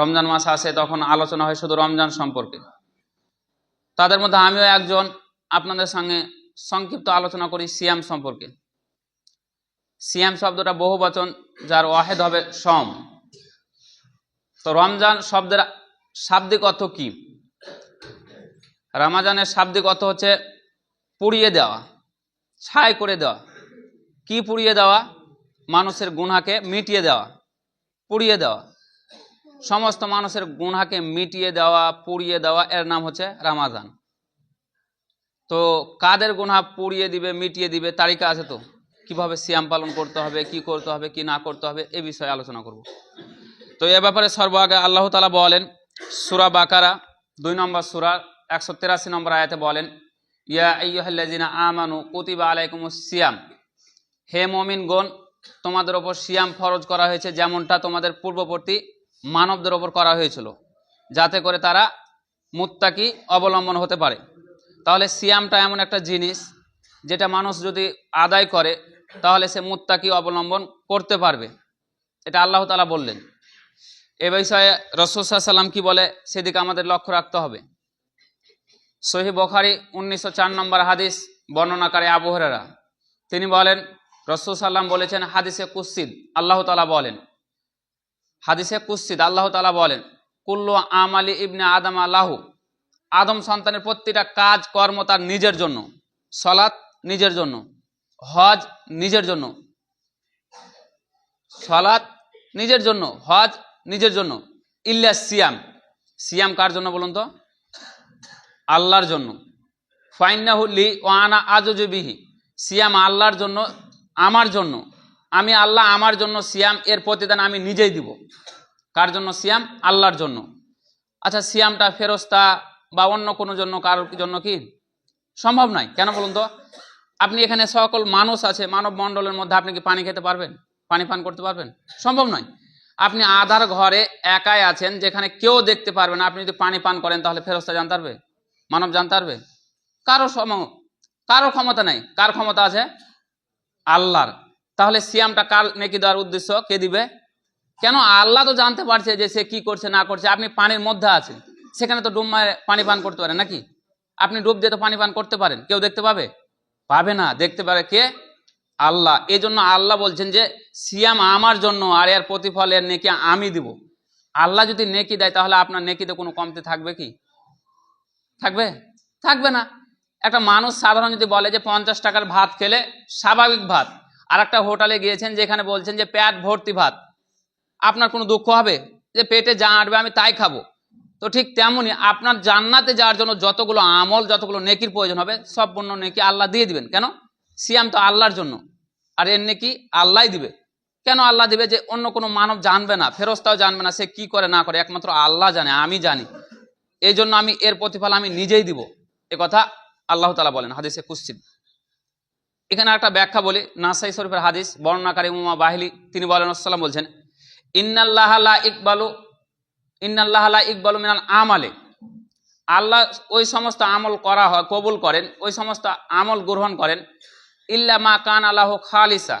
রমজান মাস আসে, তখন আলোচনা হয় শুধু রমজান সম্পর্কে। তাদের মধ্যে আমিও একজন, আপনাদের সঙ্গে সংক্ষিপ্ত আলোচনা করি সিয়াম সম্পর্কে। সিয়াম শব্দটা বহু বচন, যার ওয়াহেদ হবে সম। তো রমজান শব্দের শাব্দিক অর্থ কি? রামাজানের শাব্দিক অর্থ হচ্ছে পুড়িয়ে দেওয়া, ছাই করে দেওয়া। কি পুড়িয়ে দেওয়া? মানুষের গুনাকে মিটিয়ে দেওয়া, পুড়িয়ে দেওয়া। সমস্ত মানুষের গুনাকে মিটিয়ে দেওয়া, পুড়িয়ে দেওয়া, এর নাম হচ্ছে রামাজান। তো কাদের গুনা পুড়িয়ে দিবে, মিটিয়ে দিবে, তালিকা আছে তো? কীভাবে সিয়াম পালন করতে হবে, কি করতে হবে, কি না করতে হবে, এ বিষয়ে আলোচনা করব। তো এ ব্যাপারে সর্বাগে আল্লাহ তালা বলেন, সুরা বাকারা, দুই নম্বর সুরা, একশো তেরাশি নম্বর আয়াতে বলেন, ইয়া আমানু কুতিবা আলাইকুমুস সিয়াম। হে মমিন মমিনগণ, তোমাদের ওপর সিয়াম ফরজ করা হয়েছে যেমনটা তোমাদের পূর্ববর্তী মানবদের ওপর করা হয়েছিল, যাতে করে তারা মুত্তাকি অবলম্বন হতে পারে। তাহলে সিয়ামটা এমন একটা জিনিস, যেটা মানুষ যদি আদায় করে, তাহলে সে মুত্তাকি অবলম্বন করতে পারবে। এটা আল্লাহ তালা বললেন। এ বিষয়ে রসুল্লাহ সাল্লাম কি বলে, সেদিকে আমাদের লক্ষ্য রাখতে হবে। সহি বখারি উনিশশো চার নম্বর হাদিস, বর্ণনাকারী আবু হরেরা তিনি বলেন, রসুল সাল্লাম বলেছেন হাদিসে কুসিদ আল্লাহ তালা বলেন হাদিসে কুসিদ আল্লাহ তালা বলেন, কুল্লু আমালি ইবনে আদম আল্লাহু আদম সন্তানের প্রতিটা কাজ, কর্ম তার নিজের জন্য, সলাৎ নিজের জন্য, হজ নিজের জন্য, সলাৎ নিজের জন্য, হজ নিজের জন্য, ইল্লা সিয়াম। সিয়াম কার জন্য বলুন তো? আল্লাহর জন্য। ফাইনাহুল্লি ও আনা আজবিহি সিয়াম আল্লাহর জন্য, আমার জন্য। আমি আল্লাহ আমার জন্য সিয়াম, এর প্রতিদান আমি নিজেই দিব। কার জন্য সিয়াম? আল্লাহর জন্য। আচ্ছা সিয়ামটা ফেরস্তা বা অন্য কোনো জন্য, কারোর জন্য কি? সম্ভব নয়। কেন বলুন তো? আপনি এখানে সকল মানুষ আছে মানব মণ্ডলের মধ্যে আপনি কি পানি খেতে পারবেন? পানি পান করতে পারবেন? সম্ভব নয়। আপনি আধার ঘরে একাই আছেন, যেখানে কেউ দেখতে পারবে না। আপনি যদি পানি পান করেন, তাহলে ফেরস্তা জানতে পারবে? মানব জানতে পারবে? কারও সম কারও ক্ষমতা নাই। কার ক্ষমতা আছে? আল্লাহর। তাহলে সিয়ামটা কার নেকি দেওয়ার উদ্দেশ্য? কে দিবে? কেন? আল্লাহ তো জানতে পারছে যে সে কি করছে, না করছে। আপনি পানির মধ্যে আছেন। সেখানে তো ডুব মারে পানি পান করতে পারেন নাকি? আপনি ডুব দিয়ে তো পানি পান করতে পারেন। কেউ দেখতে পাবে? পাবে না। দেখতে পারে কে? আল্লাহ। এই জন্য আল্লাহ বলছেন যে, সিয়াম আমার জন্য আর এর প্রতিফল এর নেকি আমি দিব। আল্লাহ যদি নেকি দেয়, তাহলে আপনার নেকিতে কোনো কমতি থাকবে কি? থাকবে? থাকবে না। একটা মানুষ সাধারণ যদি বলে যে, পঞ্চাশ টাকার ভাত খেলে স্বাভাবিক ভাত আর একটা হোটেলে গিয়েছেন যেখানে বলছেন যে পেট ভর্তি ভাত। আপনার কোনো দুঃখ হবে? যে পেটে যা আটবে আমি তাই খাব। তো ঠিক তেমনই আপনার জান্নাতে যাওয়ার জন্য যতগুলো আমল, যতগুলো নেকির প্রয়োজন হবে, সব পণ্য নেকি আল্লাহ দিয়ে দিবেন। কেন? সিয়াম তো আল্লাহর জন্য। আর এর নেকি আল্লাহ দিবে। কেন আল্লাহ দিবে? যে অন্য কোনো মানব জানবে না, ফেরস্তাও জানবে না সে কি করে না করে। একমাত্র আল্লাহ জানে, আমি জানি। এই জন্য আমি এর প্রতিফল আমি নিজেই দিব। এ কথা আল্লাহ তালা বলেন, হাদিসে কুশ্চিত এখানে একটা ব্যাখ্যা বলি, নাসাই শরীফের হাদিস, বর্ণনাকারী উমা বাহিলি, তিনি বলেন আসসালাম বলছেন, ইন্নাল্লাহ ইকবালু ইন্নাল্লাহ ইকবালু মিনাল আমালে। আল্লাহ ওই সমস্ত আমল করা হয়, কবুল করেন, ওই সমস্ত আমল গ্রহণ করেন, ইল্লা মা কান আল্লাহ খালিসা।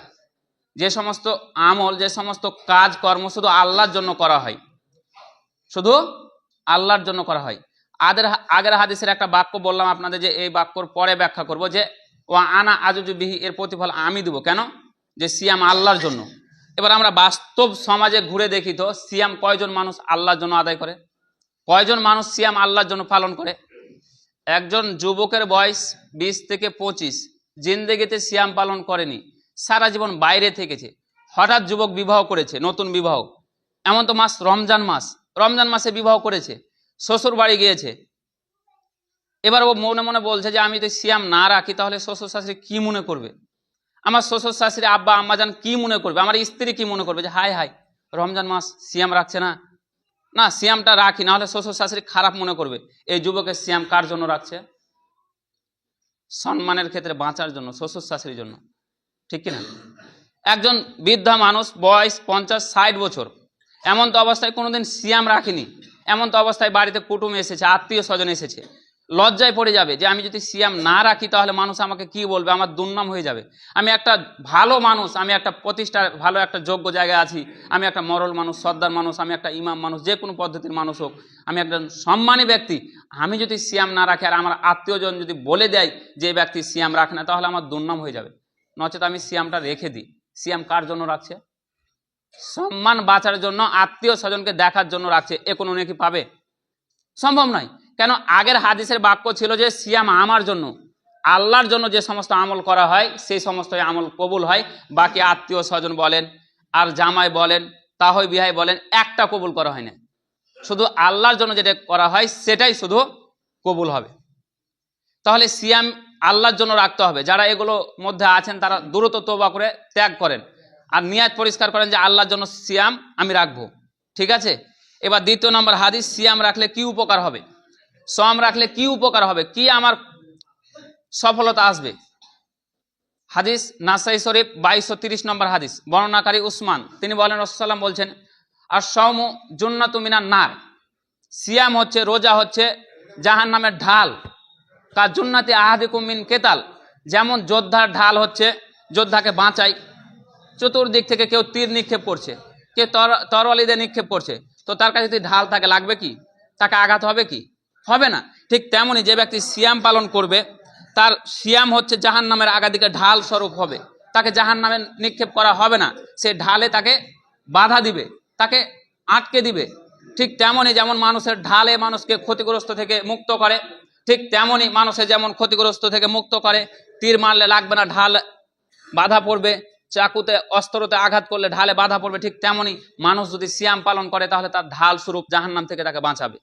যে সমস্ত আমল, যে সমস্ত কাজ, কর্ম শুধু আল্লাহর জন্য করা হয়। শুধু আল্লাহর জন্য করা হয়। আদের, আগের হাদিসের একটা বাক্য বললাম আপনাদের যে এই বাক্যর পরে ব্যাখ্যা করব যে ও আনা আজুজু বিহি, এর প্রতিফল আমি দেবো। কেন? যে সিয়াম আল্লাহর জন্য। এবার আমরা বাস্তব সমাজে ঘুরে দেখি তো, সিয়াম কয়জন মানুষ আল্লাহর জন্য আদায় করে? কয়জন মানুষ সিয়াম আল্লাহর জন্য পালন করে? একজন যুবকের বয়স বিশ থেকে পঁচিশ, জিন্দেগিতে সিয়াম পালন করেনি, সারা জীবন বাইরে থেকেছে, হঠাৎ যুবক বিবাহ করেছে, নতুন বিবাহ। এমন তো মাস রমজান মাস, রমজান মাসে বিবাহ করেছে শ্বশুর বাড়ি গিয়েছে এবার ও মনে মনে বলছে যে, আমি যদি সিয়াম না রাখি, তাহলে শ্বশুর শাশুড়ি কি মনে করবে? আমার শ্বশুর শাশুড়ি, আব্বা, আম্মা আম্মাজান কি মনে করবে? আমার স্ত্রী কি মনে করবে যে হাই হাই রমজান মাস সিয়াম রাখছে না? না, সিয়ামটা রাখি, না হলে শ্বশুর শাশুড়ি খারাপ মনে করবে। এই যুবকের সিয়াম কার জন্য রাখছে? সম্মানের ক্ষেত্রে বাঁচার জন্য, শ্বশুর শাশুড়ির জন্য। ঠিক কিনা? একজন বৃদ্ধা মানুষ, বয়স পঞ্চাশ, ষাট বছর, এমন তো অবস্থায় কোনোদিন সিয়াম রাখিনি। এমন তো অবস্থায় বাড়িতে কুটুম এসেছে, আত্মীয় স্বজন এসেছে। লজ্জায় পড়ে যাবে যে আমি যদি সিয়াম না রাখি তাহলে মানুষ আমাকে কি বলবে? আমার দুর্নাম হয়ে যাবে। আমি একটা ভালো মানুষ, আমি একটা প্রতিষ্ঠার ভালো একটা যোগ্য জায়গায় আছি। আমি একটা মরল মানুষ, সর্দার মানুষ, আমি একটা ইমাম মানুষ, যে কোনো পদ্ধতির মানুষ হোক। আমি একজন সম্মানী ব্যক্তি। আমি যদি সিয়াম না রাখি আর আমার আত্মীয়জন যদি বলে দেয় যে ব্যক্তি সিয়াম রাখে না, তাহলে আমার দুর্নাম হয়ে যাবে। নচেত আমি সিয়ামটা রেখে দিই। সিয়াম কার জন্য রাখছে? সম্মান বাঁচার জন্য, আত্মীয় স্বজনকে দেখার জন্য রাখছে। এ কোনো নাকি পাবে? সম্ভব নয়। কেন আগের হাদিসের বাক্য ছিল যে সিয়াম আমার জন্য, আল্লাহর জন্য যে সমস্ত আমল করা হয়, সেই সমস্ত আমল কবুল হয়। বাকি আত্মীয় স্বজন বলেন, আর জামাই বলেন, তাহই বিহাই বলেন, একটা কবুল করা হয় না। শুধু আল্লাহর জন্য যেটা করা হয়, সেটাই শুধু কবুল হবে। তাহলে সিয়াম আল্লাহর জন্য রাখতে হবে। যারা এগুলো মধ্যে আছেন, তারা দ্রুত তোবা করে ত্যাগ করেন। আর নিয়াত পরিষ্কার করেন যে আল্লাহর জন্য সিয়াম আমি রাখব। ঠিক আছে? এবার দ্বিতীয় নম্বর হাদিস, সিয়াম রাখলে কি উপকার হবে? সম রাখলে কি উপকার হবে? কি আমার সফলতা আসবে? হাদিস নাসাই শরীফ বাইশশো তিরিশ নম্বর হাদিস। বর্ণনাকারী উসমান, তিনি বলেন রসসাল্লাম বলছেন আর সৌম জুন্নাতু মিনার নার। সিয়াম হচ্ছে, রোজা হচ্ছে জাহান নামের ঢাল। কার জুন্নাতি আহাদিকুম মিন কেতাল। যেমন যোদ্ধার ঢাল হচ্ছে, যোদ্ধাকে বাঁচাই। চতুর্দিক থেকে কেউ তীর নিক্ষেপ করছে কে তর তরওয়ালিদের নিক্ষেপ করছে। তো তার কাছে যদি ঢাল তাকে লাগবে কি? তাকে আঘাত হবে কি? হবে না। ঠিক তেমনি যে ব্যক্তি সিয়াম পালন করবে, তার সিয়াম হচ্ছে জাহান নামের আগাদিকে ঢাল স্বরূপ হবে। তাকে জাহান নামে নিক্ষেপ করা হবে না। সে ঢালে তাকে বাধা দিবে, তাকে আটকে দিবে। ঠিক তেমনি যেমন মানুষের ঢালে মানুষকে ক্ষতিগ্রস্ত থেকে মুক্ত করে, ঠিক তেমনি মানুষের যেমন ক্ষতিগ্রস্ত থেকে মুক্ত করে, তীর মারলে লাগবে না, ঢাল বাধা পড়বে, চাকুতে, অস্ত্রতে আঘাত করলে ঢালে বাধা পড়বে, ঠিক তেমনি মানুষ যদি সিয়াম পালন করে, তাহলে তার ঢাল স্বরূপ জাহান্নাম থেকে তাকে বাঁচাবে।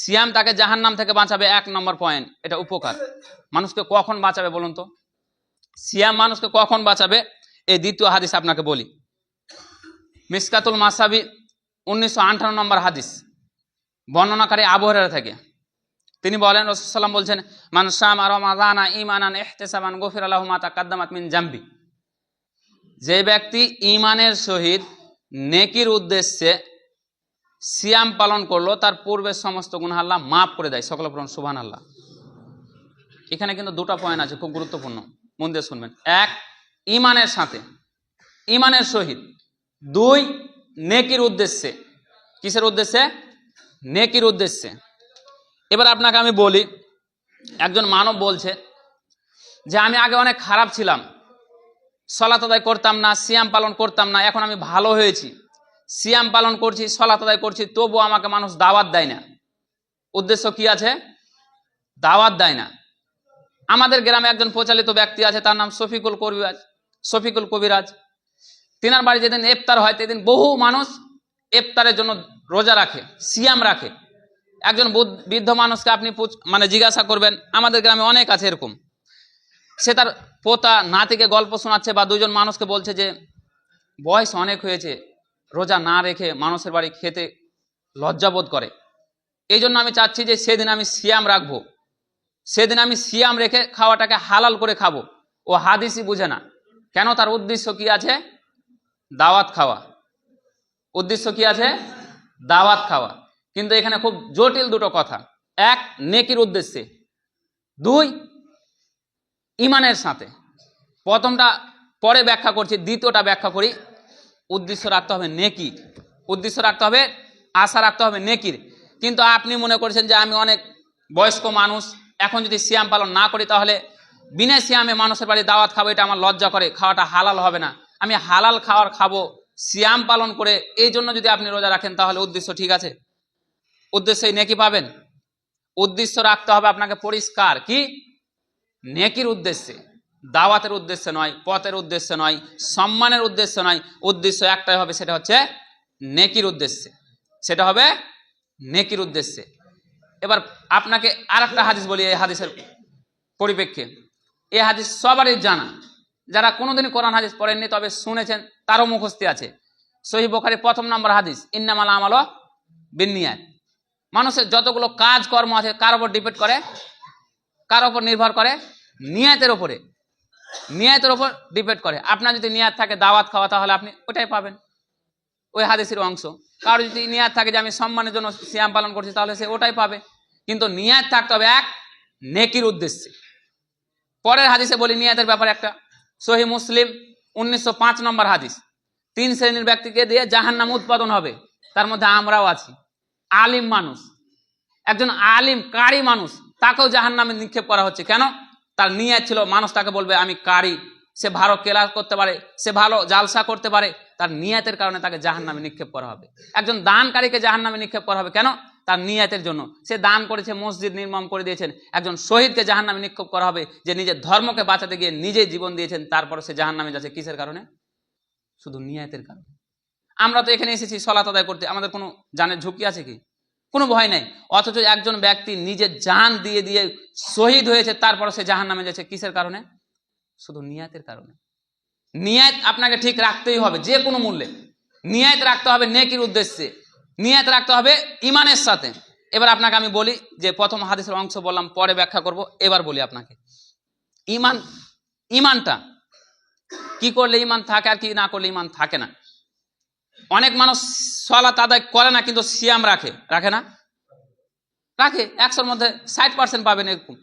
সিয়াম তাকে জাহান্নাম থেকে বাঁচাবে এক নম্বর পয়েন্ট এটা উপকার। মানুষকে কখন বাঁচাবে বলুন তো? সিয়াম মানুষকে কখন বাঁচাবে? এই দ্বিতীয় হাদিস আপনাকে বলি। মিসকাতুল মাসাবি উনিশশো আঠারো নম্বর হাদিস। বর্ণনাকারী আবহাওয়ার থেকে। তিনি বলেন রসুলাম বলছেন, মান শাম আর মাদানা ইমানান এহতেসাবান গফির আল্লাহ মাতা কাদ্দামাত মিন জাম্বি। যে ব্যক্তি ইমানের সহিত নেকির উদ্দেশ্যে সিয়াম পালন করল, তার পূর্বের সমস্ত গুণ আল্লাহ মাফ করে দেয়। সকল প্রণ সুবান আল্লাহ এখানে কিন্তু দুটো পয়েন্ট আছে, খুব গুরুত্বপূর্ণ। মন দিয়ে শুনবেন। এক ইমানের সাথে। ইমানের সহিত। দুই, নেকির উদ্দেশ্যে। কিসের উদ্দেশ্যে? নেকির উদ্দেশ্যে। এবার আপনাকে আমি বলি, একজন মানব বলছে যে, আমি আগে অনেক খারাপ ছিলাম। সলাত আদায় করতাম না, সিয়াম পালন করতাম না, এখন আমি ভালো হয়েছি। সিয়াম পালন করছি সলাত আদায় করছি, তবুও আমাকে মানুষ দাওয়াত দেয় না। উদ্দেশ্য কি আছে? দাওয়াত দেয় না। আমাদের গ্রামে একজন প্রচালিত ব্যক্তি আছে, তার নাম শফিকুল কবিরাজ শফিকুল কবিরাজ। তিনার বাড়ি যেদিন ইফতার হয়, সেদিন বহু মানুষ ইফতারের জন্য রোজা রাখে, সিয়াম রাখে। একজন বৃদ্ধ মানুষকে আপনি মানে জিজ্ঞাসা করবেন, আমাদের গ্রামে অনেক আছে এরকম? সে তার পোতা নাতিকে গল্প শোনাচ্ছে বা দুজন মানুষকে বলছে যে, বয়স অনেক হয়েছে রোজা না রেখে মানুষের বাড়ি খেতে লজ্জাবোধ করে। এই জন্য আমি চাচ্ছি যে সেদিন আমি সিয়াম রাখব। সেদিন আমি সিয়াম রেখে খাওয়াটাকে হালাল করে খাব। ও হাদিসই বুঝে না। কেন তার উদ্দেশ্য কি আছে? দাওয়াত খাওয়া। উদ্দেশ্য কি আছে? দাওয়াত খাওয়া। কিন্তু এখানে খুব জটিল দুটো কথা। এক, নেকির উদ্দেশ্যে। দুই, ইমানের সাথে। প্রথমটা পরে ব্যাখ্যা করছি, দ্বিতীয়টা ব্যাখ্যা করি। উদ্দেশ্য রাখতে হবে নেকি উদ্দেশ্য রাখতে হবে, আশা রাখতে হবে নেকির। কিন্তু আপনি মনে করছেন যে আমি অনেক বয়স্ক মানুষ, এখন যদি সিয়াম পালন না করি তাহলে বিনা সিয়ামে মানুষের বাড়ি দাওয়াত খাব, এটা আমার লজ্জা করে, খাওয়াটা হালাল হবে না। আমি হালাল খাওয়ার খাব, সিয়াম পালন করে, এই জন্য যদি আপনি রোজা রাখেন তাহলে উদ্দেশ্য ঠিক আছে। উদ্দেশ্যই নেকি পাবেন। উদ্দেশ্য রাখতে হবে আপনাকে পরিষ্কার, কি? নেকির উদ্দেশ্যে। দাওয়াতের উদ্দেশ্যে নয়, পথের উদ্দেশ্যে নয়, সম্মানের উদ্দেশ্য নয়। উদ্দেশ্য একটাই হবে, সেটা হচ্ছে নেকির উদ্দেশ্যে। সেটা হবে নেকির উদ্দেশ্যে। এবার আপনাকে আর একটা হাদিস বলি এই হাদিসের পরিপ্রেক্ষে এই হাদিস সবারই জানা। যারা কোনোদিনই কোরআন হাদিস পড়েননি, তবে শুনেছেন, তারও মুখস্থি আছে। সহি বোখারি প্রথম নম্বর হাদিস, ইন্নামাল আমাল বিনিয়াত মানুষের যতগুলো কাজ কর্ম আছে, কার ওপর ডিপেন্ড করে? কার ওপর নির্ভর করে? নিয়াতের উপরে। নিয়াতের ওপর ডিপেন্ড করে। আপনার যদি নিয়াত থাকে, দাওয়াত খাওয়া, তাহলে আপনি ওটাই পাবেন। ওই হাদিসের অংশ। কারও যদি নিয়াত থাকে যে আমি সম্মানের জন্য সিয়াম পালন করছি, তাহলে সে ওটাই পাবে। কিন্তু নিয়াত থাকতে হবে এক, নেকির উদ্দেশ্যে। পরের হাদিসে বলি, নিয়াতের ব্যাপারে একটা। সহি মুসলিম, উনিশশো পাঁচ নম্বর হাদিস। তিন শ্রেণির ব্যক্তিকে দিয়ে জাহান্নাম উৎপাদন হবে। তার মধ্যে আমরাও আছি। আলিম মানুষ। একজন আলিম, কারি মানুষ। তাকেও জাহান্নামে নিক্ষেপ করা হচ্ছে। কেন? তার নিয়াত ছিল, মানুষ তাকে বলবে, আমি কারি। সে ভালো কেলাস করতে পারে, সে ভালো জালসা করতে পারে। তার নিয়াতের কারণে তাকে জাহান্নামে নিক্ষেপ করা হবে। একজন দানকারীকে জাহান্নামে নিক্ষেপ করা হবে। কেন? তার নিয়াতের জন্য। সে দান করেছে, মসজিদ নির্মাণ করে দিয়েছেন। একজন শহীদকে জাহান্নামে নিক্ষেপ করা হবে, যে নিজের ধর্মকে বাঁচাতে গিয়ে নিজেই জীবন দিয়েছেন, তারপর সে জাহান্নামে যাচ্ছে। কিসের কারণে? শুধু নিয়াতের কারণে। আমরা তো এখানে এসেছি সলাত আদায় করতে। আমাদের কোনো জানের ঝুঁকি আছে কি? কোনো ভয় নাই। অথচ একজন ব্যক্তি নিজের জান দিয়ে দিয়ে শহীদ হয়েছে তারপর সে জাহান নামে যাচ্ছে। কিসের কারণে? শুধু নিয়াতের কারণে। নিয়াত আপনাকে ঠিক রাখতেই হবে, যে কোনো মূল্যে। নিয়াত রাখতে হবে নেকির উদ্দেশ্যে। নিয়াত রাখতে হবে ইমানের সাথে। এবার আপনাকে আমি বলি যে প্রথম হাদিসের অংশ বললাম, পরে ব্যাখ্যা করব, এবার বলি আপনাকে। ইমান, ইমানটা, কি করলে ইমান থাকে আর কি না করলে ইমান থাকে না। অনেক মানুষ সলাত আদায় করে না, কিন্তু সিয়াম রাখে। রাখে না? রাখে। একশোর মধ্যে ষাট পার্সেন্ট পাবেন এরকম।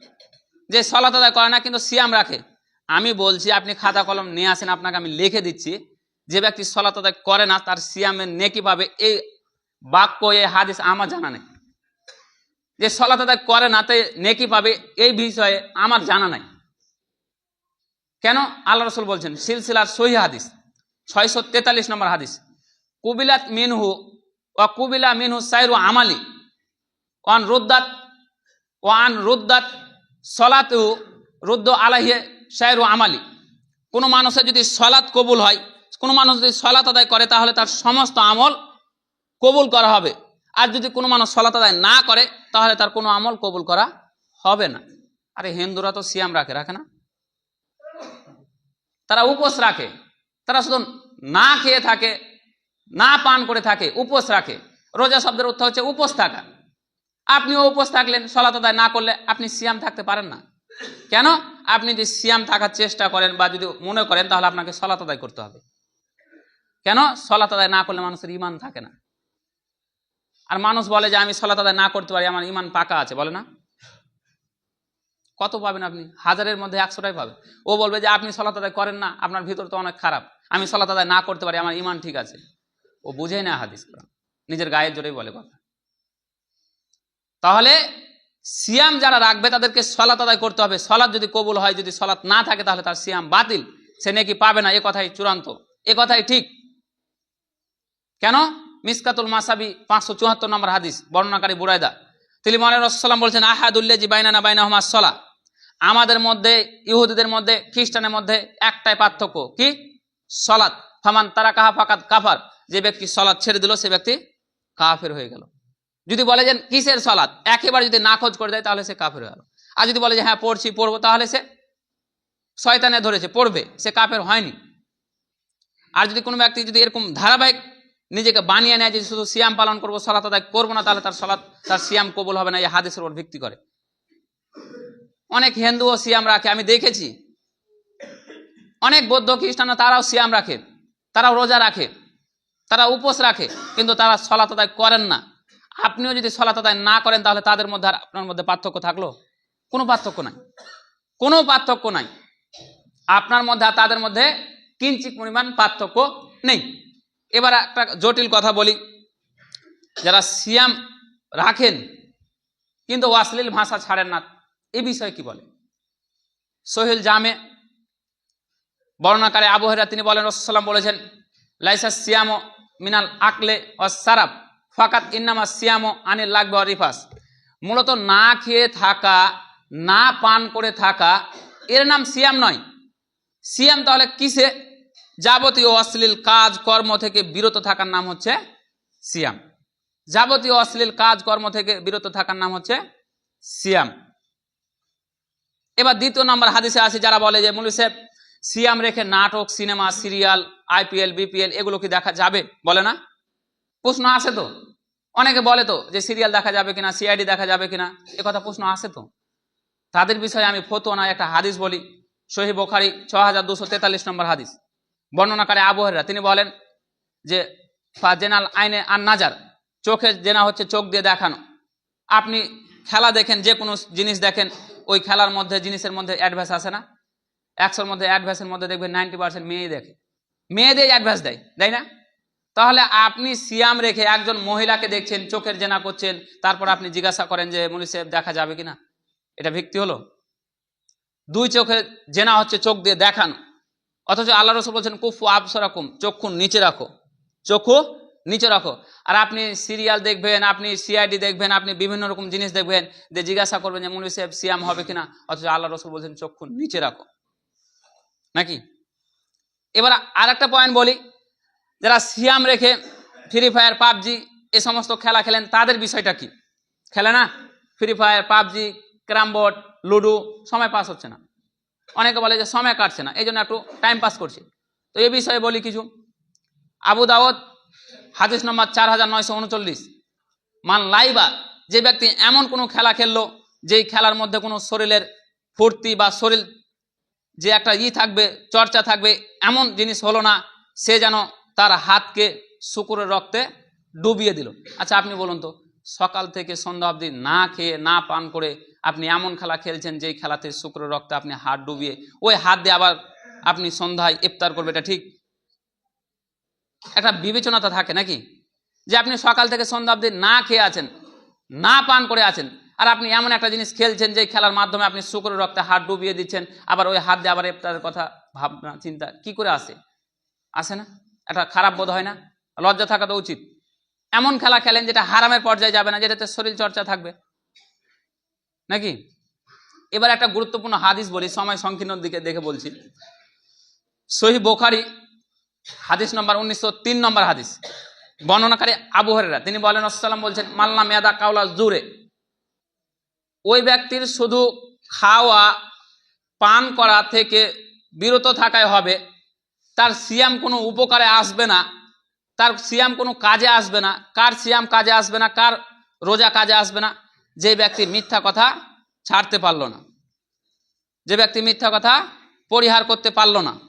যে সলাত আদায় করে না, কিন্তু সিয়াম রাখে। আমি বলছি, আপনি খাতা কলম নিয়ে আসেন, আপনাকে আমি লিখে দিচ্ছি। যে ব্যক্তি সলাত আদায় করে না, তার সিয়ামের নেকি পাবে। এই বাক্য, এই হাদিস আমার জানা নেই। যে সলাত আদায় করে না, তাই নেকি পাবে, এই বিষয়ে আমার জানা নাই। কেন? আল্লাহ রসুল বলছেন, সিলসিলার সহি হাদিস, ছয়শো তেতাল্লিশ নম্বর হাদিস। কুবিলাত মিনহু ও কুবিলা মিনহু সাইরু আমালি। ওয়ান রুদ্দাত ওয়ান রুদ্দাত সলাতু রুদ্দ আলাহিয়ে সাইরু আমালি। কোনো মানুষের যদি সলাৎ কবুল হয়, কোনো মানুষ যদি সলাত আদায় করে, তাহলে তার সমস্ত আমল কবুল করা হবে। আর যদি কোনো মানুষ সলাত আদায় না করে, তাহলে তার কোনো আমল কবুল করা হবে না। আরে হিন্দুরা তো সিয়াম রাখে রাখে না? তারা উপোস রাখে। তারা শুধু না খেয়ে থাকে না পান করে থাকে, উপোস রাখে। রোজা শব্দের অর্থ হচ্ছে উপোস থাকা। আপনিও উপোস থাকলেন সলাত আদায় না করলে আপনি সিয়াম থাকতে পারেন না। কেন? আপনি যদি সিয়াম থাকার চেষ্টা করেন বা যদি মনে করেন, তাহলে আপনাকে সলাত আদায় করতে হবে। কেন? সলাত আদায় না করলে মানুষের ইমান থাকে না। আর মানুষ বলে যে, আমি সলাত আদায় না করতে পারি, আমার ইমান পাকা আছে। বলে না। কত পাবেন আপনি? হাজারের মধ্যে একশোটাই পাবেন। ও বলবে যে, আপনি সলাত আদায় করেন না, আপনার ভিতর তো অনেক খারাপ। আমি সলাত আদায় না করতে পারি, আমার ইমান ঠিক আছে। ও বুঝে না হাদিস কোরআন। নিজের গায়ের জোরেই বলে কথা। তাহলে সিয়াম যারা রাখবে তাদেরকে সলাত আদায় করতে হবে। সলাৎ যদি কবুল হয়, যদি সলাৎ না থাকে, তাহলে তার সিয়াম বাতিল। সে নাকি পাবে না, এ কথাই চূড়ান্ত। এ কথাই ঠিক। কেন? মিসকাতুল মাসাবি পাঁচশো চুয়াত্তর নম্বর হাদিস, বর্ণনাকারী বুড়াইদা তিনি মনে রসাল্লাম বলছেন, আহাদুল্লেজি বাইনানা বাইনা হমাস সলা। আমাদের মধ্যে, ইহুদিদের মধ্যে, খ্রিস্টানের মধ্যে একটাই পার্থক্য। কি? সলাৎ। ফামান তারা কাহা ফাকাত কাফার। যে ব্যক্তি সলাৎ ছেড়ে দিল, সে ব্যক্তি কাফের হয়ে গেল। যদি বলে যে কিসের সলাৎ? একেবারে যদি না খোঁজ করে দেয়, তাহলে সে কাফের হয়ে গেল। আর যদি বলে যে হ্যাঁ পড়ছি, পড়ব, তাহলে সে শয়তানে ধরেছে, পড়বে, সে কাফের হয়নি। আর যদি কোনো ব্যক্তি যদি এরকম ধারাবাহিক নিজেকে বানিয়ে নেয় যে, শুধু সিয়াম পালন করব সলাত আদায় করব না, তাহলে তার সলাৎ, তার সিয়াম কবুল হবে না, এই হাদিসের উপর ভিত্তি করে। অনেক হিন্দুও সিয়াম রাখে, আমি দেখেছি। অনেক বৌদ্ধ খ্রিস্টান তারাও সিয়াম রাখে, তারাও রোজা রাখে। তারা উপোস রাখে, কিন্তু তারা সলাত আদায় করেন না। আপনিও যদি সলাত আদায় না করেন, তাহলে তাদের মধ্যে আর আপনার মধ্যে পার্থক্য থাকল? কোনো পার্থক্য নাই। কোনো পার্থক্য নাই। আপনার মধ্যে আর তাদের মধ্যে কিঞ্চিত পরিমাণ পার্থক্য নেই। এবার একটা জটিল কথা বলি। যারা সিয়াম রাখেন, কিন্তু অশ্লীল ভাষা ছাড়েন না, এ বিষয়ে কি বলে? সোহেল জামে বর্ণাকারে আবহেরা তিনি বলেন রসাল্লাম বলেছেন, লাইসা সিয়াম মিনাল আকলে ও সারাব ফাকাত ইন্নামা সিয়াম আনিল লাগবে রিফাস। মূলত না খেয়ে থাকা, না পান করে থাকা, এর নাম সিয়াম নয়। সিয়াম তাহলে কিসে? যাবতীয় অশ্লীল কাজ কর্ম থেকে বিরত থাকার নাম হচ্ছে সিয়াম। যাবতীয় অশ্লীল কাজ কর্ম থেকে বিরত থাকার নাম হচ্ছে সিয়াম। এবার দ্বিতীয় নম্বর হাদিসে আছে যারা বলে যে মুলি সাহেব সিয়াম রেখে নাটক, সিনেমা, সিরিয়াল, আইপিএল, বিপিএল, এগুলো কি দেখা যাবে? বলে না? প্রশ্ন আসে তো। অনেকে বলে তো যে সিরিয়াল দেখা যাবে কিনা, সিআইডি দেখা যাবে কিনা, এ কথা প্রশ্ন আসে তো। তাদের বিষয়ে আমি ফতোয়া একটা হাদিস বলি। শহীদ বোখারি ছ হাজার দুশো তেতাল্লিশ নম্বর হাদিস। বর্ণনাকারী আবহাওয়ারা তিনি বলেন যে জেনাল আইনে আর নাজার, চোখে জেনা হচ্ছে চোখ দিয়ে দেখানো। আপনি খেলা দেখেন যে কোনো জিনিস দেখেন, ওই খেলার মধ্যে, জিনিসের মধ্যে অ্যাডভাইস আসে না। একশোর মধ্যে অ্যাডভাইসের মধ্যে দেখবেন নাইনটি পার্সেন্ট মেয়ে দেখে। মেয়েদের অ্যাডভাইস দেয়, তাই না? তাহলে আপনি সিয়াম রেখে একজন মহিলাকে দেখছেন, চোখের জেনা করছেন, তারপর আপনি জিজ্ঞাসা করেন যে মুলি সাহেব, দেখা যাবে কিনা? এটা ভিত্তি হলো? দুই চোখে জেনা হচ্ছে চোখ দিয়ে দেখানো। অথচ আল্লাহ রসুল বলছেন, কুফু আবসরাকুম, চক্ষু নিচে রাখো। চক্ষু নিচে রাখো। আর আপনি সিরিয়াল দেখবেন, আপনি সিআইডি দেখবেন, আপনি বিভিন্ন রকম জিনিস দেখবেন যে জিজ্ঞাসা করবেন যে মুলি সাহেব, সিয়াম হবে কিনা? অথচ আল্লাহ রসুল বলছেন, চক্ষু নিচে রাখো। নাকি? এবার আর একটা পয়েন্ট বলি। যারা সিয়াম রেখে ফ্রি ফায়ার পাবজি এ সমস্ত খেলা খেলেন, তাদের বিষয়টা কি? খেলে না? Free Fire PUBG carrom board, ludo, সময় পাস হচ্ছে না। অনেকে বলে যে সময় কাটছে না, এই জন্য একটু টাইম পাস করছি। তো এ বিষয়ে বলি কিছু। আবু দাওয়াত হাদিস নম্বর চার হাজার নয়শো উনচল্লিশ। মান লাইবা, যে ব্যক্তি এমন কোনো খেলা খেললো, যেই খেলার মধ্যে কোনো শরীরের ফুর্তি বা শরীর যে একটা ই থাকবে, চর্চা থাকবে, এমন জিনিস হলো না, সে যেন তার হাতকে শুকুরের রক্তে ডুবিয়ে দিল। আচ্ছা আপনি বলুন তো, সকাল থেকে সন্ধ্যা অবধি না খেয়ে, না পান করে আপনি এমন খেলা খেলছেন যেই খেলাতে শুক্রের রক্তে আপনি হাত ডুবিয়ে, ওই হাত দিয়ে আবার আপনি সন্ধ্যায় ইফতার করবে, এটা ঠিক? একটা বিবেচনাটা থাকে নাকি? যে আপনি সকাল থেকে সন্ধ্যা অবধি না খেয়ে আছেন, না পান করে আছেন আর আপনি এমন একটা জিনিস খেলছেন যে খেলার মাধ্যমে আপনি শুক্রের রক্তে হাত ডুবিয়ে দিচ্ছেন, আবার ওই হাত দিয়ে আবার ইফতারের কথা ভাবনা, চিন্তা, কি করে আসে? আসে না? একটা খারাপ বোধ হয় না? লজ্জা থাকা তো উচিত। এমন খেলা খেলেন যেটা হারামের পর্যায়ে যাবে না, যেটাতে শরীর চর্চা থাকবে। নাকি? এবার একটা গুরুত্বপূর্ণ হাদিস বলি, সময় সংকীর্ণ দিকে দেখে বলছি। সহি বোখারি, হাদিস নম্বর উনিশশো তিন নম্বর হাদিস। বর্ণনাকারী আবু তিনি বলেন, আসসালাম বলছেন, মাল্লা মেয়াদা কাউলা জুরে। ওই ব্যক্তির শুধু খাওয়া, পান করা থেকে বিরত থাকায় হবে। তার সিয়াম কোনো উপকারে আসবে না। তার সিয়াম কোনো কাজে আসবে না। কার সিয়াম কাজে আসবে না, কার রোজা কাজে আসবে না, যে ব্যক্তি মিথ্যা কথা ছাড়তে পারল না। যে ব্যক্তি মিথ্যা কথা পরিহার করতে পারল না।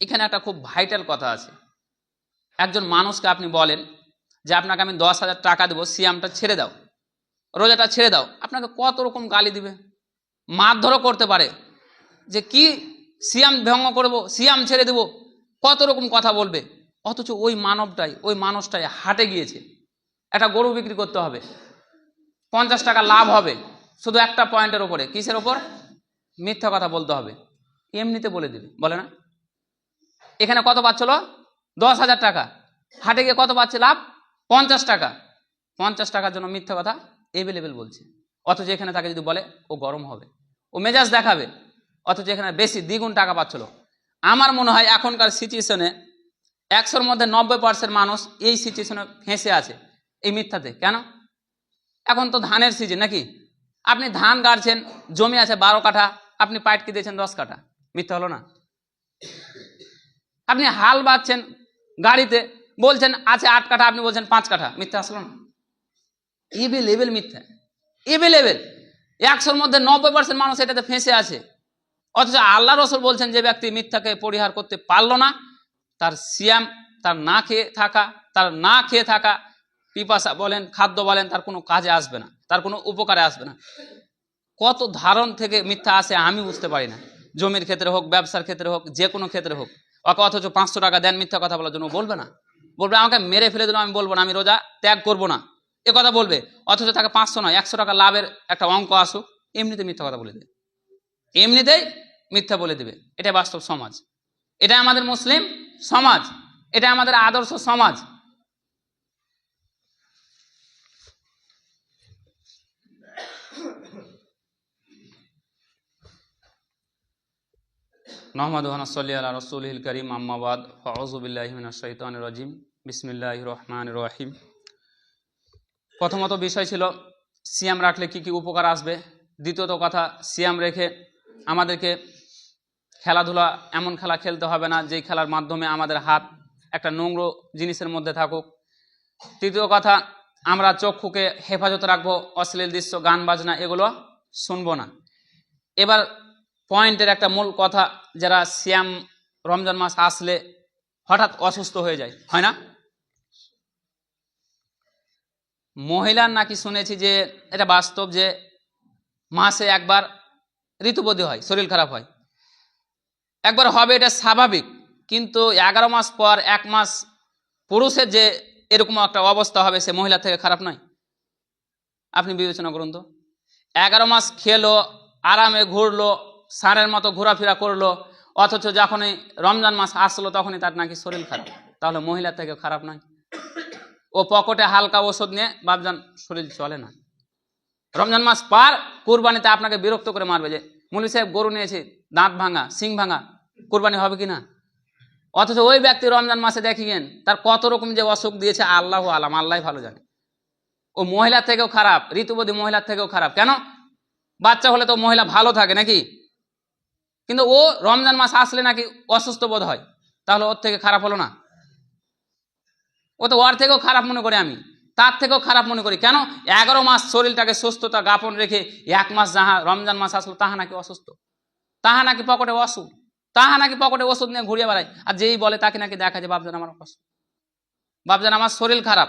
এখানে একটা খুব ভাইটাল কথা আছে। একজন মানুষকে আপনি বলেন যে, আপনাকে আমি দশ হাজার টাকা দেবো, সিয়ামটা ছেড়ে দাও। রোজাটা ছেড়ে দাও। আপনাকে কত রকম গালি দিবে। মারধরও করতে পারে। যে কি সিয়াম ভঙ্গ করব, সিয়াম ছেড়ে দেব, কত রকম কথা বলবে। অথচ ওই মানবটাই, ওই মানুষটাই হাটে গিয়েছে। একটা গরু বিক্রি করতে হবে। পঞ্চাশ টাকা লাভ হবে। শুধু একটা পয়েন্টের ওপরে। কিসের ওপর? মিথ্যা কথা বলতে হবে। এমনিতে বলে দিবে। বলে না? এখানে কত পাচ্ছিল দশ হাজার টাকা। হাটে গিয়ে কত পাচ্ছে লাভ? পঞ্চাশ টাকা। পঞ্চাশ টাকার জন্য মিথ্যা কথা এভেলেবেল বলছে। অথচ এখানে তাকে যদি বলে, ও গরম হবে, ও মেজাজ দেখাবে, অথচ এখানে বেশি দ্বিগুণ টাকা পাচ্ছিল আমার মনে হয় এখনকার সিচুয়েশনে একশোর মধ্যে নব্বই পার্সেন্ট মানুষ এই সিচুয়েশনে ফেঁসে আছে এই মিথ্যাতে। কেন? এখন তো ধানের সিজন নাকি? আপনি ধান গাড়ছেন, জমি আছে বারো কাঠা, আপনি পাইটকি দিয়েছেন দশ কাঠা। মিথ্যা হলো না। আপনি হাল বাঁধছেন গাড়িতে, বলছেন আছে আট কাঠা, আপনি বলছেন পাঁচ কাঠা। মিথ্যা আসলো না। এবে লেভেল মিথ্যা। এবে লেভেল একশোর মধ্যে নব্বই পার্সেন্ট মানুষ এটাতে ফেঁসে আছে। অথচ আল্লাহ রসুল বলছেন, যে ব্যক্তি মিথ্যাকে পরিহার করতে পারল না, তার সিয়াম, তার না খেয়ে থাকা, তার না খেয়ে থাকা, পিপাসা বলেন, খাদ্য বলেন, তার কোনো কাজে আসবে না, তার কোনো উপকারে আসবে না। কত ধারণ থেকে মিথ্যা আসে আমি বুঝতে পারি না। জমির ক্ষেত্রে হোক, ব্যবসার ক্ষেত্রে হোক, যে কোনো ক্ষেত্রে হোক। ওকে, অথচ পাঁচশো টাকা দেন মিথ্যা কথা বলার জন্য বলবে না। বলবে, আমাকে মেরে ফেলে দিল, আমি বলব না, আমি রোজা ত্যাগ করব না। এ কথা বলবে। অথচ তাকে পাঁচশো নয়, একশো টাকা লাভের একটা অঙ্ক আসুক, এমনিতে মিথ্যা কথা বলে দেবে। এমনিতেই মিথ্যা বলে দেবে। এটা বাস্তব সমাজ। এটা আমাদের মুসলিম সমাজ। এটা আমাদের আদর্শ সমাজ। নহমদ হনসল্লি আল্লাহ রসুল করিম আম্মাবাদ ফজুবিল্লাহমিন শৈতান রাজিম। বিসমিল্লাহ রহমান রহিম। প্রথমত বিষয় ছিল, সিয়াম রাখলে কি কি উপকার আসবে? দ্বিতীয়ত কথা, সিয়াম রেখে আমাদেরকে খেলাধুলা, এমন খেলা খেলতে হবে না যেই খেলার মাধ্যমে আমাদের হাত একটা নোংরো জিনিসের মধ্যে থাকুক। তৃতীয় কথা, আমরা চক্ষুকে হেফাজত রাখব, অশ্লীল দৃশ্য, গান, বাজনা এগুলো শুনব না। এবার পয়েন্টের একটা মূল কথা, যারা সিয়াম রমজান মাস আসলে হঠাৎ অসুস্থ হয়ে যায়, হয় না? মহিলার নাকি শুনেছি যে, এটা বাস্তব যে মাসে একবার ঋতুবতী হয়, শরীর খারাপ হয়। একবার হবে এটা স্বাভাবিক, কিন্তু এগারো মাস পর এক মাস পুরুষের যে এরকম একটা অবস্থা হবে, সে মহিলার থেকে খারাপ নয়। আপনি বিবেচনা করুন তো। এগারো মাস খেলো, আরামে ঘুরলো সারের মতো ঘোরাফেরা করল, অথচ যখনই রমজান মাস আসলো, তখনই তার নাকি শরীর খারাপ। তাহলে মহিলার থেকে খারাপ নয়। ও পকেটে হালকা ওষুধ নিয়ে বাবজান শরীর চলে না। রমজান মাস পার, কুরবানিতে আপনাকে বিরক্ত করে মারবে যে মুলি সাহেব গরু নিয়েছে, দাঁত ভাঙা সিং ভাঙা, কুরবানি হবে কি না? অথচ ওই ব্যক্তি রমজান মাসে দেখিয়েন, তার কত রকম যে অসুখ দিয়েছে, আল্লাহ আলাম, আল্লাহ ভালো জানে। ও মহিলার থেকেও খারাপ ঋতুবতী মহিলার থেকেও খারাপ। কেন? বাচ্চা হলে তো মহিলা ভালো থাকে নাকি? কিন্তু ও রমজান মাস আসলে নাকি অসুস্থ বোধ হয়। তাহলে ওর থেকে খারাপ হলো না। ও তো ওর থেকেও খারাপ মনে করি আমি। তার থেকেও খারাপ মনে করি। কেন? এগারো মাস শরীরটাকে সুস্থতা গাপন রেখে এক মাস যাহা রমজান মাস আসলো, তাহা নাকি অসুস্থ। তাহা নাকি পকেটে অসুখ তাহা নাকি পকেটে ওষুধ নিয়ে ঘুরিয়ে বেড়ায়। আর যেই বলে তাকে নাকি দেখা যায়, বাপজান আমার অসুখ বাপজান আমার শরীর খারাপ।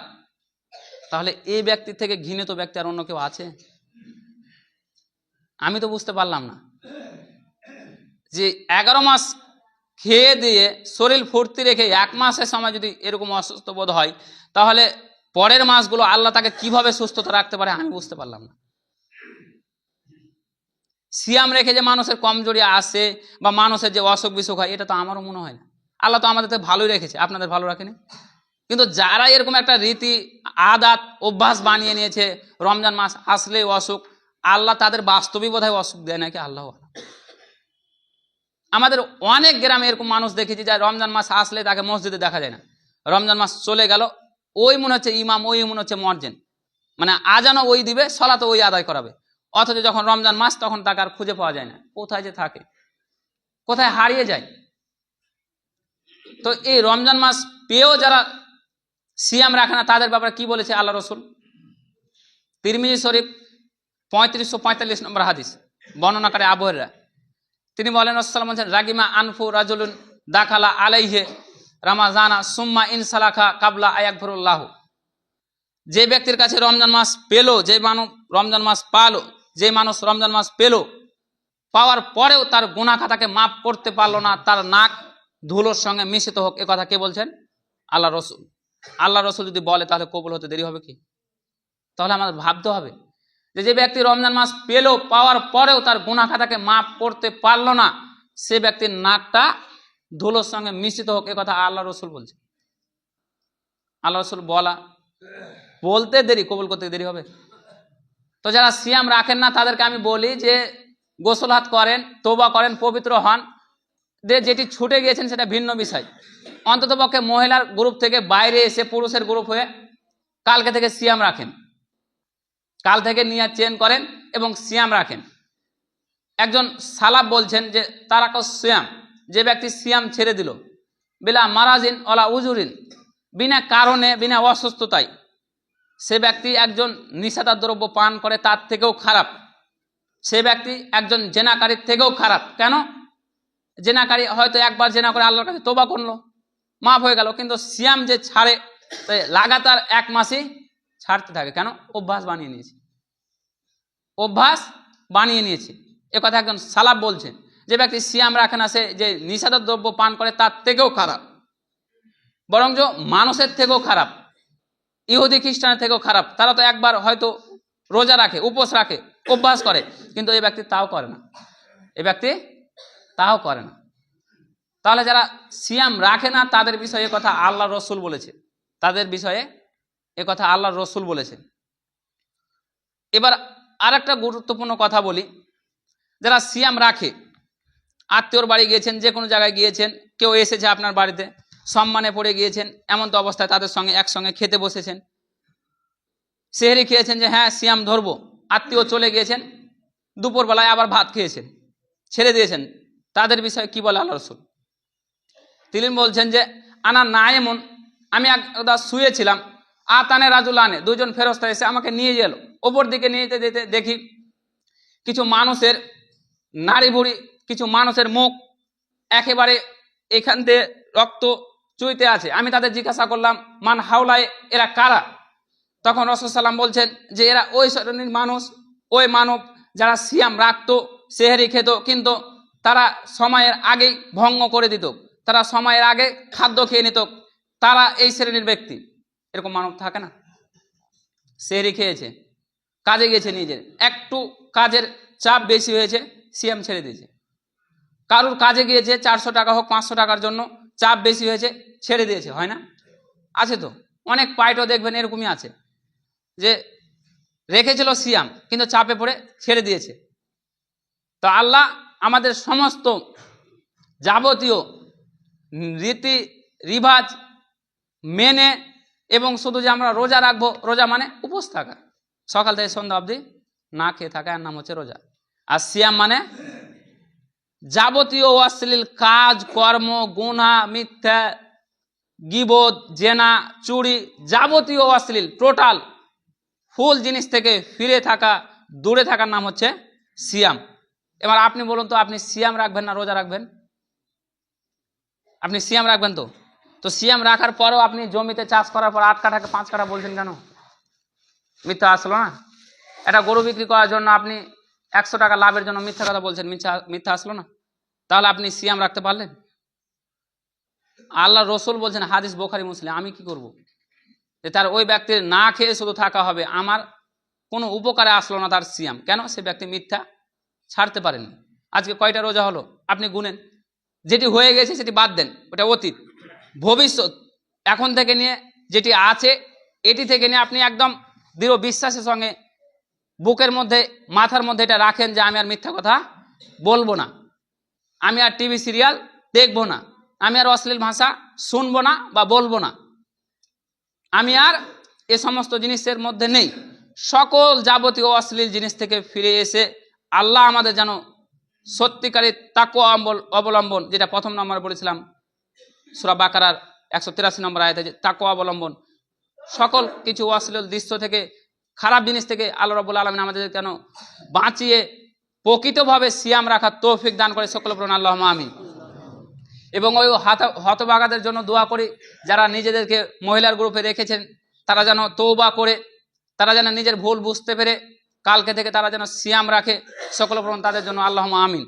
তাহলে এই ব্যক্তি থেকে ঘৃণিত ব্যক্তি আর অন্য কেউ আছে? আমি তো বুঝতে পারলাম না। যে এগারো মাস খেয়ে দিয়ে শরীর ফুর্তি রেখে এক মাসের সময় যদি এরকম অসুস্থ বোধ হয়, তাহলে পরের মাসগুলো আল্লাহ তাকে কীভাবে সুস্থতা রাখতে পারে আমি বুঝতে পারলাম না। সিয়াম রেখে যে মানুষের কমজোরি আসে বা মানুষের যে অসুখ বিসুখ হয়, এটা তো আমারও মনে হয় না। আল্লাহ তো আমাদের ভালোই রেখেছে, আপনাদের ভালো রাখেনি? কিন্তু যারা এরকম একটা রীতি, আদাত, অভ্যাস বানিয়ে নিয়েছে, রমজান মাস আসলেই অসুখ, আল্লাহ তাদের বাস্তবিক বোধহয় অসুখ দেয় নাকি? আল্লাহ আলাম। আমাদের অনেক গ্রামে এরকম মানুষ দেখেছি যে রমজান মাস আসলে তাকে মসজিদে দেখা যায় না। রমজান মাস চলে গেল, ওই মনে হচ্ছে ইমাম, ওই মনে হচ্ছে মর্জেন। মানে আজানও ওই দিবে সলাতো ওই আদায় করাবে। অথচ যখন রমজান মাস, তখন তাকে আর খুঁজে পাওয়া যায় না। কোথায় যে থাকে, কোথায় হারিয়ে যায়। তো এই রমজান মাস পেয়েও যারা সিয়াম রাখে না, তাদের ব্যাপারে কি বলেছে আল্লাহ রসুল? তিরমিজি শরীফ পঁয়ত্রিশশো পঁয়তাল্লিশ নম্বর হাদিস, বর্ণনাকারী আবহরা তিনি বলেন রসাল্লাম বলছেন রাগিমা আনফু রাজুলুন দাখালা আলাইহে রামাজানা সুম্মা ইনসালাখা কাবলা আয়াকবরুল্লাহ যে ব্যক্তির কাছে রমজান মাস পেল, যে মানুষ রমজান মাস পালো, যে মানুষ রমজান মাস পেল, পাওয়ার পরেও তার গুণা খাতাকে মাফ করতে পারল না, তার নাক ধুলোর সঙ্গে মিশিত হোক, এ কথা কে বলছেন? আল্লাহ রসুল। আল্লাহ রসুল যদি বলে, তাহলে কবুল হতে দেরি হবে কি? তাহলে আমাদের ভাবতে হবে যে যে ব্যক্তি রমজান মাস পেল, পাওয়ার পরেও তার গুণা খাতাকে মাফ করতে পারল না, সে ব্যক্তির নাকটা ধুলোর সঙ্গে মিশ্রিত হোক, এ কথা আল্লাহ রসুল বলছে আল্লাহ রসুল বলা, বলতে দেরি, কবুল করতে দেরি হবে। তো যারা সিয়াম রাখেন না, তাদেরকে আমি বলি যে, গোসল হাত করেন তোবা করেন, পবিত্র হন। যে যেটি ছুটে গিয়েছেন, সেটা ভিন্ন বিষয়। অন্ততপক্ষে মহিলার গ্রুপ থেকে বাইরে এসে পুরুষের গ্রুপ হয়ে, কালকে থেকে সিয়াম রাখেন। কাল থেকে নিয়ে চেন করেন এবং সিয়াম রাখেন। একজন সালাব বলছেন যে, তারাক সিয়াম, যে ব্যক্তি সিয়াম ছেড়ে দিল, বিলা মারাজিন অলা উজুরিন, বিনা কারণে, বিনা অসুস্থতায়। সে ব্যক্তি একজন নিষেধার দ্রব্য পান করে, তার থেকেও খারাপ। সে ব্যক্তি একজন জেনাকারীর থেকেও খারাপ। কেন? জেনাকারী হয়তো একবার জেনা করে আল্লাহর কাছে তোবা করল, মাফ হয়ে গেল, কিন্তু সিয়াম যে ছাড়ে লাগাতার এক মাসই ছাড়তে থাকে। কেন? অভ্যাস বানিয়ে নিয়েছে। অভ্যাস বানিয়ে নিয়েছে। এ কথা একজন সালাব বলছেন যে ব্যক্তি সিয়াম রাখে না, সে যে নিষেধ দ্রব্য পান করে তার থেকেও খারাপ। বরং মানুষের থেকেও খারাপ। ইহুদি, খ্রিস্টানের থেকেও খারাপ। তারা তো একবার হয়তো রোজা রাখে, উপোস রাখে, অভ্যাস করে। কিন্তু এই ব্যক্তি তাও করে না। এ ব্যক্তি তাও করে না। তাহলে যারা সিয়াম রাখে না, তাদের বিষয়ে কথা আল্লাহ রসুল বলেছে। তাদের বিষয়ে এ কথা আল্লাহ রসুল বলেছেন। এবার আর একটা গুরুত্বপূর্ণ কথা বলি। যারা সিয়াম রাখে, আত্মীয়র বাড়ি গিয়েছেন, যে কোনো জায়গায় গিয়েছেন, কেউ এসেছে আপনার বাড়িতে, সম্মানে পড়ে গিয়েছেন, এমন তো অবস্থায় তাদের সঙ্গে একসঙ্গে খেতে বসেছেন। সেহেরি খেয়েছেন যে হ্যাঁ সিয়াম ধরবো। আত্মীয় চলে গিয়েছেন, দুপুরবেলায় আবার ভাত খেয়েছেন, ছেড়ে দিয়েছেন। তাদের বিষয়ে কি বলে আল্লাহ রসুল? তিনি বলছেন যে, আনা না এমন, আমি একদা শুয়েছিলাম আতানে রাজুল আনে দুজন ফেরস্তা এসে আমাকে নিয়ে গেল ওপর দিকে নিয়ে যেতে যেতে দেখি কিছু মানুষের নাড়ি ভুড়ি কিছু মানুষের মুখ একেবারে এখান থেকে রক্ত চুইতে আছে। আমি তাদের জিজ্ঞাসা করলাম, মান হাওলায় এরা কারা? তখন রসদাল্লাম বলছেন যে, এরা ওই শ্রেণির মানুষ, ওই মানব যারা সিয়াম রাখতো, সেহেরি খেত, কিন্তু তারা সময়ের আগেই ভঙ্গ করে দিত। তারা সময়ের আগে খাদ্য খেয়ে নিত। তারা এই শ্রেণির ব্যক্তি। এরকম মানব থাকে না। সেহেরি খেয়েছে কাজে গেছে নিজের। একটু কাজের চাপ বেশি হয়েছে, সিএম ছেড়ে দিয়েছে। কারুর কাজে গিয়েছে চারশো টাকা হোক, পাঁচশো টাকার জন্য চাপ বেশি হয়েছে, ছেড়ে দিয়েছে, হয় না? আছে তো। অনেক পাইটও দেখবেন এরকমই আছে যে রেখেছিল সিয়াম কিন্তু চাপে পড়ে ছেড়ে দিয়েছে। তো আল্লাহ আমাদের সমস্ত যাবতীয় রীতি, রিভাজ মেনে এবং শুধু যে আমরা রোজা রাখব, রোজা মানে উপোস থাকা। সকাল থেকে সন্ধ্যা অবধি না খেয়ে থাকা, এর নাম হচ্ছে রোজা। আর সিয়াম মানে যাবতীয় অশ্লীল কাজ, কর্ম গুণা মিথ্যা গিবোধ জেনা, চুরি, যাবতীয় অশ্লীল, টোটাল ফুল জিনিস থেকে ফিরে থাকা, দূরে থাকার নাম হচ্ছে সিয়াম। এবার আপনি বলুন তো, আপনি সিয়াম রাখবেন না রোজা রাখবেন? আপনি সিয়াম রাখবেন তো? তো সিয়াম রাখার পরেও আপনি জমিতে চাষ করার পর আট কাঠাকে পাঁচ কাঠা বলছেন কেন? মিথ্যা আসলো না? একটা গরু বিক্রি করার জন্য আপনি একশো টাকা লাভের জন্য মিথ্যা কথা বলছেন, মিথ্যা মিথ্যা আসলো না? তাহলে আপনি সিয়াম রাখতে পারলেন? আল্লাহ রসুল বলছেন, হাদিস বোখারি মুসলিম, আমি কি করব। যে তার ওই ব্যক্তির না খেয়ে শুধু থাকা হবে, আমার কোনো উপকারে আসলো না তার সিয়াম কেন? সে ব্যক্তি মিথ্যা ছাড়তে পারেন। আজকে কয়টা রোজা হলো? আপনি গুনেন। যেটি হয়ে গেছে সেটি বাদ দেন, ওটা অতীত। ভবিষ্যৎ, এখন থেকে নিয়ে যেটি আছে, এটি থেকে নিয়ে আপনি একদম দৃঢ় বিশ্বাসের সঙ্গে বুকের মধ্যে, মাথার মধ্যে এটা রাখেন যে আমি আর মিথ্যা কথা বলব না। আমি আর টিভি সিরিয়াল দেখব না। আমি আর অশ্লীল ভাষা শুনব না বা বলব না। আমি আর এ সমস্ত জিনিসের মধ্যে নেই। সকল যাবতীয় অশ্লীল জিনিস থেকে ফিরে এসে আল্লাহ আমাদের যেন সত্যিকারের তাকু অবলম্বন, যেটা প্রথম নম্বরে বলেছিলাম সুরা বাকারার একশো তিরাশি নম্বর আয়তে তাকু অবলম্বন। সকল কিছু অশ্লীল দৃশ্য থেকে, খারাপ জিনিস থেকে আল্লাহ রবুল আলমিন আমাদের কেন বাঁচিয়ে প্রকৃতভাবে সিয়াম রাখার তৌফিক দান করে সকল প্রণ আল্লাহ আমিন। এবং ওই হাত হতবাগাদের জন্য দোয়া করি, যারা নিজেদেরকে মহিলার গ্রুপে রেখেছেন, তারা যেন তৌবা করে, তারা যেন নিজের ভুল বুঝতে পেরে, কালকে থেকে তারা যেন সিয়াম রাখে, সকল প্রণ তাদের জন্য আল্লাহ আমিন।